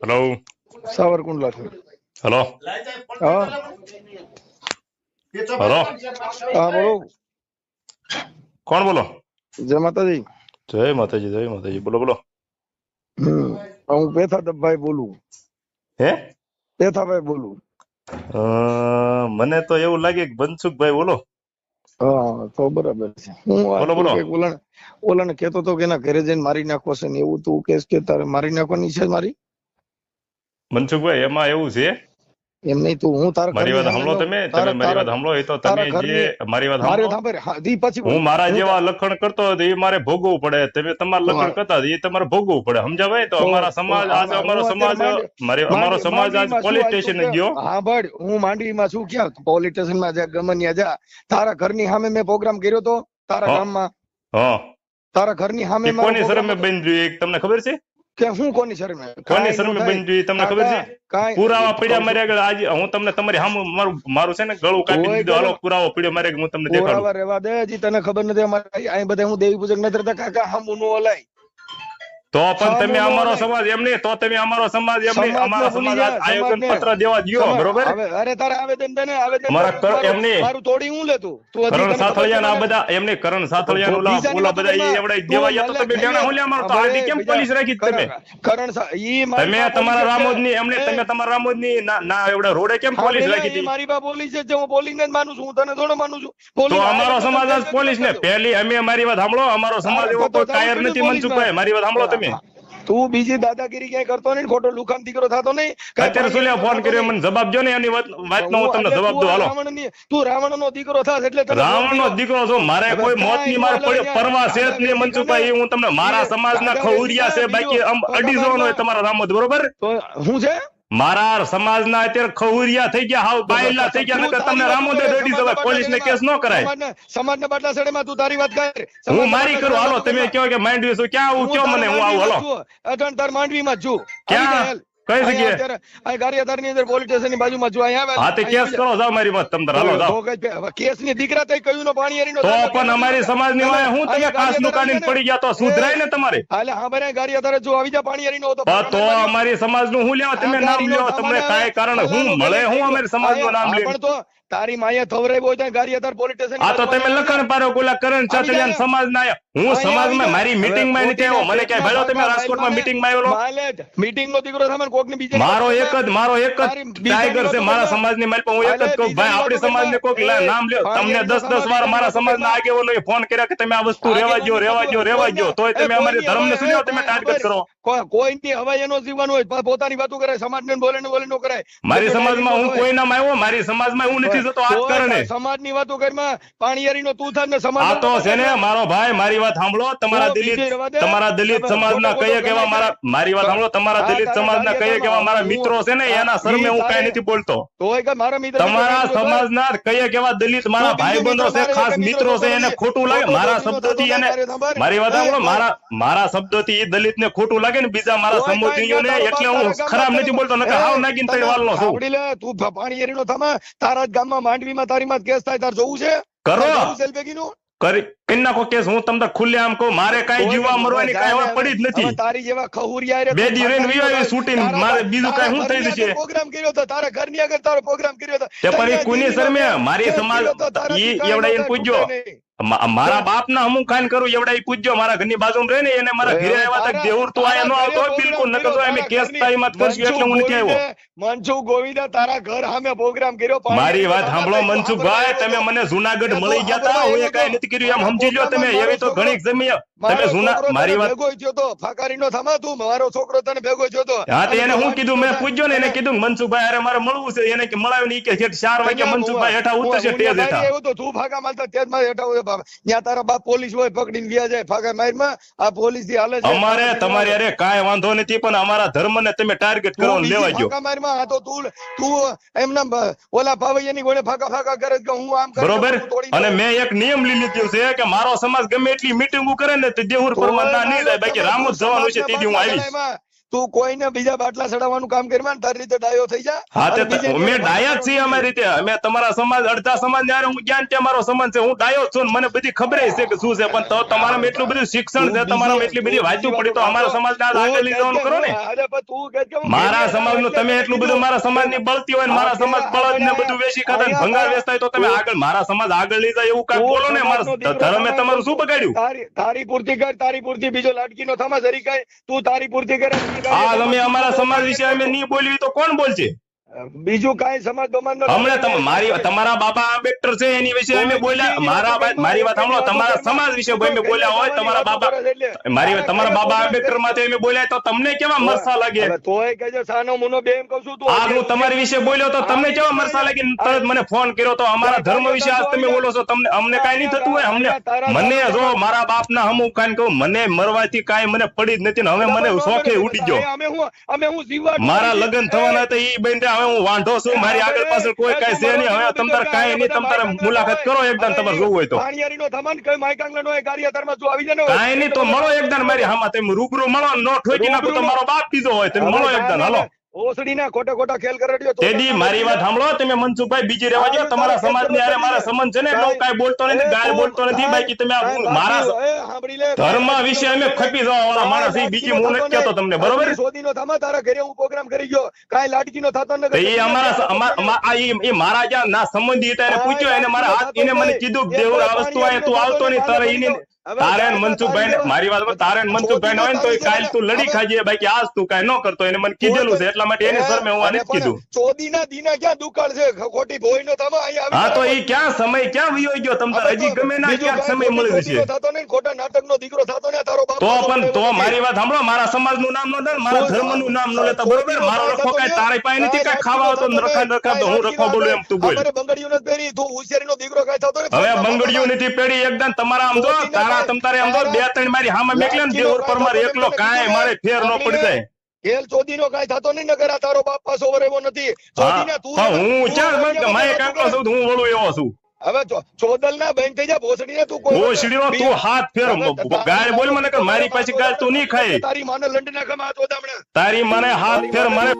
Hello Savarkundla છે. Hello હા. Hello હા બોલો. કોણ બોલો? જય માતાજી. જય માતાજી જય માતાજી. બોલો બોલો. હું હું પેથાભાઈ બોલું. હે? પેથાભાઈ બોલું. મને તો એવું લાગે કે બનસુખભાઈ બોલો. હા તો બરાબર છે. હું બોલો, બોલો. ઓલાને ઓલાને કહેતો તો કે એના ઘરે જઈને મારી નાખવો છે ને એવું તું કેસ કે તારે મારી નાખવાની છે મારી? મનસુખભાઈ એમાં એવું છે? એમ નહીં તું હું તારા મારી વાત સાંભળો તમે તમે મારી વાત સાંભળો એ તો તમે જે મારી વાત સાંભળો. હું મારા જેવા લખણ કરતો હતો એ મારે ભોગવવું પડે. તમે તમારા લખણ કરતા એ તમારે ભોગવવું પડે. સમજાવાય? તો અમારા સમાજ આજે અમારો સમાજ મારે મારી અમારો સમાજ આજ પોલીસ સ્ટેશન ગયો. હા ભાઈ હું માંડવીમાં છું ક્યાં? પોલીસ સ્ટેશનમાં જા ગમનિયા જા. તારા ઘરની સામે મેં પ્રોગ્રામ કર્યો તો? તારા ગામ ગામમાં? હા. તારા ઘરની સામે એ મારો કોની શરમે બંધ એક તમને ખબર છે? કે શું કોની શરમે? કોની શરમે બની જોઈએ તમને ખબર છે? પુરાવા પડ્યા મારે આગળ આજે હું તમને તમારી હામ મારું મારું છે ને ગળું કાપી દીધું. હાલો પુરાવો પડ્યો મારે હું તમને દેખાડું. પુરાવા રહેવા દે હજી તને ખબર નથી અમારે અહીં બધા હું દેવી પૂજક નથી રહેતા કાકા હામું નો હલાય. તો પણ તમે અમારો સમાજ એમ નહીં તો તમે અમારો સમાજ એમ નહીં. અમારા સમાજ આયોજન પત્ર દેવા દ્યો બરોબર? અરે તારે આવેદન દે આવેદન મારા કર- એમ નહીં. મારું તોડી હું લેતું? તું કરણ તને સાથળિયા ના બધા એમ એમને કરણ સાથળિયા ઓલા ઓલા બધા એ એવડે દેવા યા તો તમે બેના હોલે અમારો તો આડી કેમ પોલીસ રાખી તમે? કરણ- ઈ તમે તમારા રામોદની એમ નહીં તમે તમારા રામોદની ના એવડા રોડે કેમ પોલીસ રાખી હતી? મારી બા પોલીસ છે હું પોલીસ ને જ માનું છું હું તને થોડો માનું છું. તો અમારો સમાજ આજ પોલીસ ને. પહેલી અમે મારી વાત સાંભળો અમારો સમાજ એવો તો કોઈ કાયર નથી મનસુખભાઈ મારી વાત સાંભળો તમે તું બીજી દાદાગીરી ક્યાંય કરતો નહીં ખોટો લુખામ દીકરો થતો નહીં? અત્યારે શું લે ફોન કર્યો મને જવાબ જો ને એની વાત નો હું તમને જવાબ દઉં હાલો. તું રાવણ નો દીકરો થાસ એટલે રાવણ નો દીકરો છો મારે કોઈ મોતની માર પડ્યો પરવા છે જ નહીં મનસુખભાઈ એ હું તમને મારા સમાજ ના ખવડિયા છે બાકી આમ અઢી જવાનો તમારા રામોદ બરોબર? તો હું છે? મારા સમાજના અત્યારે ખહુરિયા થઈ ગયા હાવ બાયલા થઈ ગયા નકર તમને રામોદે દોડી જવાય પોલીસ ને કેસ ન કરાય. સમાજના- બાટલા સડેમાં તું તારી વાત કર. હું મારી કરું હાલો તમે કહો કે માંડવી છું ક્યાં હું કયો મને હું આવું હાલો. અટણ તાર માંડવીમાં જ છું ક્યાં? જા. કઈ જગ્યાએ? અત્યારે અહીં ગારિયાધારની અંદર પોલીસ સ્ટેશનની બાજુમાં છું અહીંયા હા તે કેસ કરો જાવ મારી વાત તમ હાલો જાઓ. તો કઈ દીકરા તઈ કયું નો પાણી હરીનો તો પણ અમારી સમાજની હોય હું તમે કાસનું કાઢીને પડી ગયા તો સુધરાય ને તમારે? હાલે હા બરાબર ગારિયાધારે જો આવી જા પાણી હરીનો તો તો અમારી સમાજનું હું લેવા તમે નામ લ્યો તમને કાય કારણ હું મળે હું અમારી સમાજનું નામ લે પણ તો તારી માએ થવરાઈ હોય ત્યાં ગારિયાધાર પોલીસ સ્ટેશન આ તો તમે લખણ પાડો કોલા કરણ ચાચડિયાન સમાજ ના. હું સમાજમાં મારી મીટિંગમાં નથી આવ્યો મને ક્યાંય ભેળો તમે રાજકોટ ભાઈ મીટિંગમાં આવેલો મીટિંગ નો દીકરો સામે કોકની બીજે મારો એક જ મારો એક જ ટાઈગર છે મારા. સમાજની પાસે હું એક જ કહું ભાઈ આપણી સમાજને કોક નામ લ્યો. તમને પાણી દસ દસ વાર મારા સમાજના. આગેવાનોએ ફોન કર્યા કે તમે આ વસ્તુ રેવા જો રેવા જો રેવા જો તોય તમે અમારી ધર્મને શું તમે ટાર્ગેટ કરો. કોઈ ની હવાઈ એનો જીવન હોય પોતાની વાતો કરે સમાજ ને બોલે ને બોલે નો કરાય. મારી સમાજમાં હું કોઈ નામ આવ્યો? મારી સમાજમાં હું નથી જતો આ કારણે. સમાજની વાતો કરીમાં પાણીયારી નો તું થાય ને સમાજ આ તો છે ને મારો ભાઈ મારી વાત સાંભળો. તમારા દલિત. તમારા દલિત સમાજના કયા કેવા મારા મારી વાત સાંભળો. તમારા દલિત સમાજના કયા કાર્યકરમાં કેવા મારા મિત્રો છે ને એના શરમે હું કઈ નથી બોલતો. તોય કે મારા મિત્ર તમારા સમાજના કયા કેવા દલિત મારા ભાઈબંધો છે ખાસ મિત્રો છે એને ખોટું લાગે. મારા શબ્દોથી એને મારી વાત સાંભળો મારા મારા શબ્દોથી ઈ દલિતને ખોટું લાગે ને બીજા મારા તોય ને સમુદ્રીઓને એટલે હું ખરાબ નથી બોલતો નકર હાવ નાગીન તઈ વાલનો છું. તું પાણી એરીનો તમે તારા જ ગામમાં માંડવીમાં તારી માં કેસ થાય તાર જોવું છે? કરો. છે? કરી કરી નાખો કેસ હું તમને ખુલ્લે આમ કહું મારે કઈ જીવવા મરવાની કઈ હવે પડી જ નથી. તારી જેવા ખહુરિયા રે બે દી રેન વિવાય શૂટિંગ, મારે બીજું કઈ હું થઈ ઘરની જશે? પ્રોગ્રામ કર્યો તો તારા ઘરની આગળ તારો પ્રોગ્રામ કર્યો તો. તે ઈ કોની શરમે? મારી સમાજ ઈ એવડા એને પૂછજો મારા બાપ ના હમું ખાન કરું એવડા ઈ પૂછજો મારા ઘરની બાજુ રહે ને એને મારા ઘરે આવ્યા તક દેવર તો આયા નો આવતો બિલકુલ ન કરતો એમ કેસ તારીમાં મત કરશું એટલે હું નથી આવ્યો. મનસુખ ગોવિંદા તારા ઘર સામે પ્રોગ્રામ કર્યો મારી વાત સાંભળો મનસુભાઈ તમે મને જુનાગઢ મળી ગયા તા હું એ કઈ નથી કર્યું એમ સમજી તમે એવી તો ઘણી જમીન તમે જૂના મારી વાત ભેગો થયો તો ફાકારીનો થમા તું? મારો છોકરો તને ભેગો થયો તો. હા તો એને હું કીધું મેં પૂછ્યો ને એને કીધું મનસુખભાઈ અરે મારે મળવું છે. એને કે મળાવ્યું નહીં. કે છેક ચાર વાગે મનસુખભાઈ હેઠા ઉતરશે ટેજ હેઠા. આવ્યો તો તું ફાકા મારતા તેજમાં હેઠા હોય બાપ. ત્યાં તારા બાપ પોલીસ હોય પકડીને વ્યા જાય ફાકા મારમાં આ પોલીસથી હાલે છે. અમારે તમારી અરે કાંઈ વાંધો નથી પણ અમારા ધર્મ ને તમે ટાર્ગેટ કરો ને લેવા ફાકા આ તો તું તું એમના ઓલા ભાવૈયાની ગોળે ફાકા ફાકા કરે કે હું આમ બરોબર? અને મેં એક નિયમ લીધો છે કે મારો સમાજ ગમે એટલી મીટિંગો કરે ને તે દેહુર પરમાર ના નહીં જાય બાકી તમે રામોદ જવાનું છે તેથી હું આવીશ. તું કોઈને બીજા બાટલા ચડાવવાનું કામ કરી તારી રીતે ડાયો થઈ જા. હા તે અમે ડાયા જ છીએ અમારી રીતે. અમે તમારા સમાજ અડધા સમાજ ને હું જ્ઞાન છે મારો સમાજ છે? હું ડાયો છું ને મને બધી ખબર છે કે શું છે પણ તો તમારામાં એટલું બધું શિક્ષણ છે તમારામાં એટલી બધી વાંચવું પડી તો અમારા સમાજને આજ આગળ લઈ જવાનું કરો ને? મારા સમાજનું તમે એટલું બધું મારા સમાજની બળતી હોય ને મારા સમાજ બળદ ને બધું વેચી ખાતા ને ભંગાર વેચતા હોય તો તમે આગળ મારા સમાજ આગળ લઈ જાય એવું કઈ બોલો ને મારા ધર્મે તમારું શું બગાડ્યું? તારી પૂર્તિ કર તારી પૂર્તિ બીજો લાડકીનો થમા જરી કઈ તું તારી પૂર્તિ કરે આ તમે અમારા સમાજ વિશે અમે નહીં બોલવી તો કોણ બોલશે? બીજું કાંઈ સમાજ બમાન હમણાં તમે મારી તમારા બાપા આંબેડકર છે એની વિશે અમે બોલ્યા. મારા મારી વાત સાંભળો તમારા સમાજ વિશે અમે બોલ્યા હોય તમારા બાબા મારી તમારા બાબા આંબેડકરમાંથી અમે બોલ્યા તો તમને કેવા મરસા લાગે? તોય કહેજો સાનો મુનો બે એમ કહું છું તું આ હું તમારી વિશે બોલ્યો તો તમને કેવા મરસા લાગે? તરત મને ફોન કર્યો તો અમારા ધર્મ વિશે આજ તમે બોલો છો તમને અમને કાંઈ નહીં થતું હોય અમને મને જો મારા બાપના હમુ કાંઈ કહું મને મરવાથી કાંઈ મને પડી જ નથી ને હવે મને શોખે ઉડી ગયો. અમે હું અમે હું મારા લગ્ન થવાના હતા એ બેન હવે હું વાંઢો છું મારી આગળ પાછળ કોઈ કઈ છે નહીં. હવે તમ તારે કઈ નહીં તમ તારે મુલાકાત કરો એકદમ તમારે જોવું હોય તો. કઈ નહીં તો મળો એકદમ મારી હામાં. તમે રૂબરૂ મળો નો ઠોકી નાખો તો મારો બાપ બીજો હોય તમે મળો એકદમ હાલો. ઓસડીના ખોટા ખોટા ખેલ કરડ્યો તો તેદી મારી વાત સાંભળો તમે મનસુખભાઈ બીજી રહેવા દો તમારા સમાજની મારા સંબંધ છે ને એટલે હું કાંઈ બોલતો નથી ગાય બોલતો નથી બાકી તમે મારા ધર્મ વિશે અમે ખપી જવા વાળા માણસ. બીજી હું નથી કહેતો તમને બરોબર? સોદીનો થમા તારા ઘરે હું પ્રોગ્રામ કરી ગયો. કાંઈ લાડકીનો થતો એ અમારા આ ઈ મારા જ્યાં ના સંબંધી હતા એને પૂછ્યો એને મારા હાથ એને મને કીધું દેવ આ વસ્તુ તું આવતો નહીં તારે ઈને તારે મનસુખભાઈ મારી વાત તારે મનસુખભાઈ હોય ને તો કાલ તું લડી ખાજે બાકી આજ તું કઈ ન કરતો. એને મને કીધેલું છે એટલા માટે એને સર મેં હું આને જ કીધું. ચોદીના દીના ક્યાં દુકાળ છે? ખોટી ભોયનો થમા અહીંયા હા તો એ ક્યાં સમય ક્યાં વયો ગયો? તમને હજી ગમે ના ક્યાંક સમય મળી જશે થતો નહીં ખોટા નાટકનો દીકરો થતો ને તારો તો પણ તો મારી વાત સાંભળો મારા સમાજનું નામ ન લે ને મારા ધર્મનું નામ ન લેતા બરોબર? મારો રખો કાંઈ તારે પાસે નથી કાંઈ ખાવા તો રખા રખા તો હું રખો બોલું એમ તું બોલ. નથી પહેરી તું દીકરો કાંઈ થતો. હવે બંગડીયું નથી પેડી એકદમ તમારા આમ જો તારા તમ તારે આમ જો બે ત્રણ મારી હામે મેકલે ને દેવર પર મારે એકલો કાંઈ મારે ફેર ન પડી. જાય ખેલ કાંઈ થતો નહીં નકર તારો બાપ પાછો વરેવો નથી. હા ચોદીના તું હું ચાર માય નથી. કાંકલો છું હું વળું એવો છું. હવે ચોદલ ના બેન થઈ જા ભોસડીને તું કોઈ નો તું હાથ ફેર. ગાય બોલ મને કે મારી પાસે ગાય તું નહીં ખાય. તારી માને લંડ ના ખમા ચોદામણે તારી મને હાથ ફેર મને